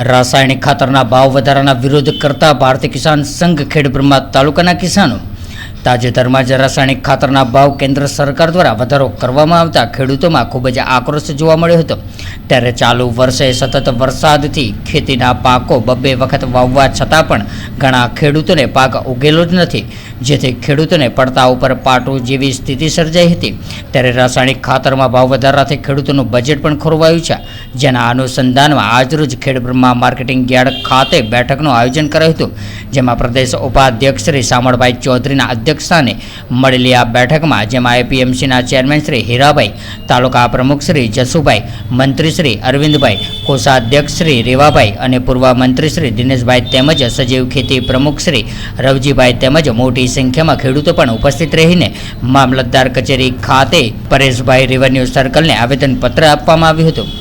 રાસાયણિક ખાતરના ભાવ વધારાના વિરોધ કરતા ભારતીય કિસાન સંઘ ખેડબ્રહ્મા તાલુકાના કિસાનો તાજેતરમાં જ રાસાયણિક ખાતરના ભાવ કેન્દ્ર સરકાર દ્વારા વધારો કરવામાં આવતા ખેડૂતોમાં ખૂબ જ આક્રોશ જોવા મળ્યો હતો. ત્યારે ચાલુ વર્ષે સતત વરસાદથી ખેતીના પાકો બબ્બે વખત વાવવા છતાં પણ ઘણા ખેડૂતોને પાક ઉગેલો જ નથી. જેથી ખેડૂતોને પડતા ઉપર પાટું જેવી સ્થિતિ સર્જાઈ હતી. ત્યારે રાસાયણિક ખાતરમાં ભાવ વધારાથી ખેડૂતોનું બજેટ પણ ખોરવાયું છે. જેના અનુસંધાનમાં આજરોજ ખેડબ્રહ્મા માર્કેટિંગ યાર્ડ ખાતે બેઠકનું આયોજન કરાયું હતું. જેમાં પ્રદેશ ઉપાધ્યક્ષ શ્રી સામળભાઈ ચૌધરીના અધ્યક્ષસ્થાને મળેલી આ બેઠકમાં જેમાં એપીએમસીના ચેરમેન શ્રી હીરાભાઈ, તાલુકા પ્રમુખ શ્રી જસુભાઈ, મંત્રી શ્રી અરવિંદભાઈ, કોષાધ્યક્ષ શ્રી રેવાભાઈ અને પૂર્વ મંત્રી શ્રી દિનેશભાઈ તેમજ સજીવ ખેતી પ્રમુખ શ્રી રવજીભાઈ તેમજ મોટી સંખ્યામાં ખેડૂતો પણ ઉપસ્થિત રહીને મામલતદાર કચેરી ખાતે પરેશભાઈ રેવન્યુ સર્કલને આવેદનપત્ર આપવામાં આવ્યું હતું.